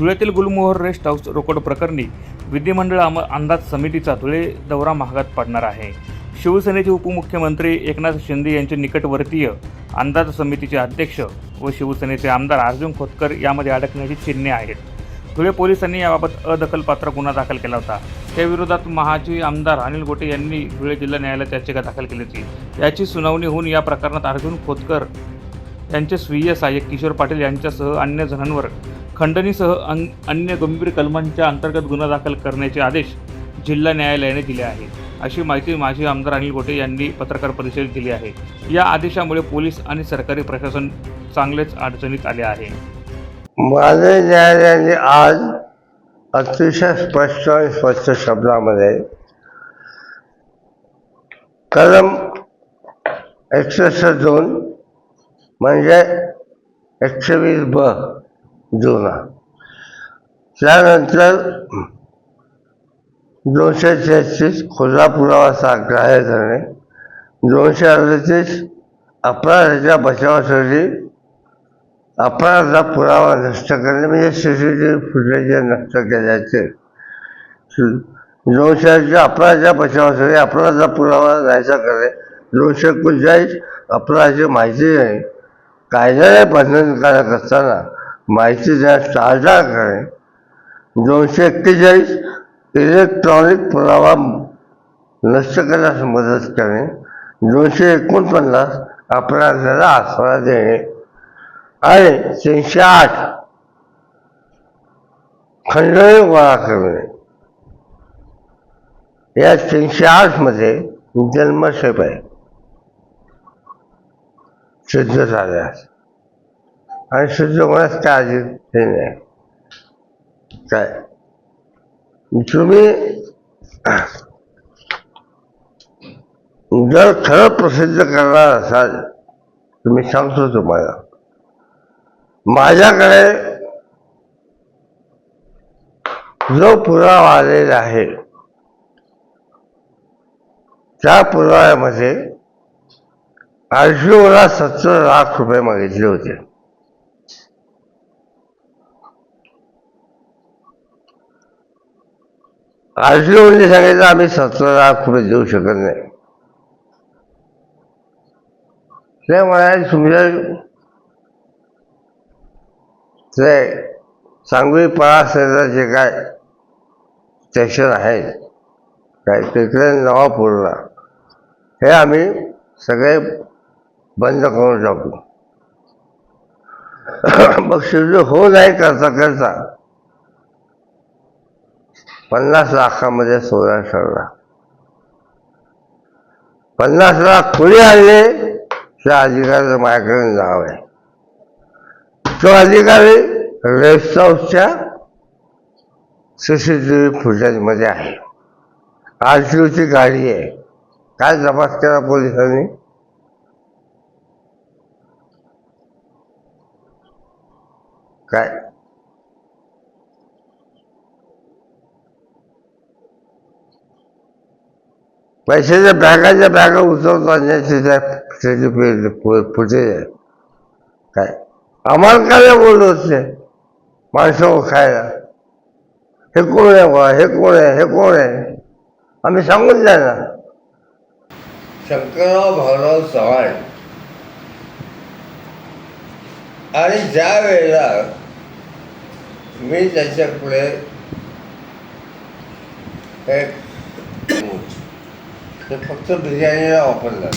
धुळ्यातील गुलमोहर rest house रोकड प्रकरणी विधिमंडळ आम अंदाज समितीचा धुळे दौरा महागात पडणार आहे. शिवसेनेचे उपमुख्यमंत्री एकनाथ शिंदे यांचे निकटवर्तीय अंदाज समितीचे अध्यक्ष व शिवसेनेचे आमदार अर्जुन खोतकर यामध्ये अडकण्याची चिन्हे आहेत. धुळे पोलिसांनी याबाबत अदखलपात्र गुन्हा दाखल केला होता. त्याविरोधात महाजी आमदार अनिल गोटे यांनी धुळे जिल्हा न्यायालयात याचिका दाखल केली होती. याची सुनावणी होऊन या प्रकरणात अर्जुन खोतकर यांचे स्वीय सहाय्यक किशोर पाटील यांच्यासह अन्य जणांवर खंडणीसह अन अन्य गंभीर कलमांच्या अंतर्गत गुन्हा दाखल करण्याचे आदेश जिल्हा न्यायालयाने दिले आहे अशी माहिती माजी आमदार अनिल गोटे यांनी पत्रकार परिषदेत दिली आहे. या आदेशामुळे पोलीस आणि सरकारी प्रशासन चांगलेच अडचणीत आले आहे. माझे न्यायालयाने आज अतिशय स्पष्ट आणि स्पष्ट शब्दामध्ये कलम एकसष्ट दोन म्हणजे एकशे वीस ब जुना. त्यानंतर दोनशे तेहतीस खुला पुरावा ग्राह्य करणे दोनशे अडतीस अपराधाच्या बचावासाठी अपराधाचा पुरावा नष्ट करणे म्हणजे C C T V footage नष्ट केल्याचे. दोनशे अपराधाच्या बचावासाठी अपराधाचा पुरावा नाहीसा करणे. दोनशे एकोणचाळीस अपराधाची माहिती देणे कायद्याने बंधनकारक असताना माहिती देण्यास टाळटाळ करणे दोनशे एक्केचाळीस इलेक्ट्रॉनिक पुरावा नष्ट करण्यास मदत करणे दोनशे एकोणपन्नास अपराधाला आसरा देणे आणि तीनशे आठ खंडणी गोळा करणे या तीनशे आठमध्ये जन्मशेप आहे सिद्ध झाल्यास आणि शुद्ध होण्यास काय हे नाही काय? तुम्ही जर खरं प्रसिद्ध करणार असाल तुम्ही सांगतो तुम्हाला. माझ्याकडे जो पुरावा आलेला आहे त्या पुराव्यामध्ये आरटीओला सत्तर लाख रुपये मागितले होते. आरटीओने सांगितलं आम्ही सतरा लाख रुपये देऊ शकत नाही. ते म्हणाले तुमच्या ते सांगवी पळासेचा जे काय स्टेशन आहे काय तिकडे नवापूरला हे आम्ही सगळे बंद करून टाकू. मग शिवजी हो नाही करता करता पन्नास लाखामध्ये सोळा ठरला. पन्नास लाख कुणी आणले? त्या अधिकाऱ्याचं माझ्याकडे नाव आहे. तो अधिकारी रेस्ट हाऊसच्या सी सी टी व्ही फुटेजमध्ये आहे. आर टी ओची गाडी आहे. काय तपास केला पोलिसांनी? काय? पैशाच्या बॅगाच्या बॅगा उचलतो पुढे काय? आम्हाला काय बोलत ते? माणसं खायला. हे कोण आहे बा हे कोण आहे? हे कोण आहे? आम्ही सांगून द्या ना शंकरराव भाऊराव चव्हाण. आणि ज्या वेळेला मी त्याच्या पुढे हे ते फक्त बिर्याणीला वापरलं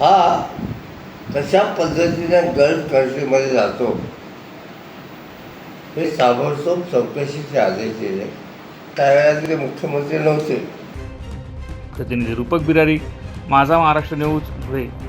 हा कशा पद्धतीने गल्फ कंट्रीमध्ये जातो. हे ताबडतोब चौकशीचे आदेश दिले. त्यावेळेला तिथे मुख्यमंत्री नव्हते. प्रतिनिधी रूपक बिरारी माझा महाराष्ट्र न्यूज धुळे.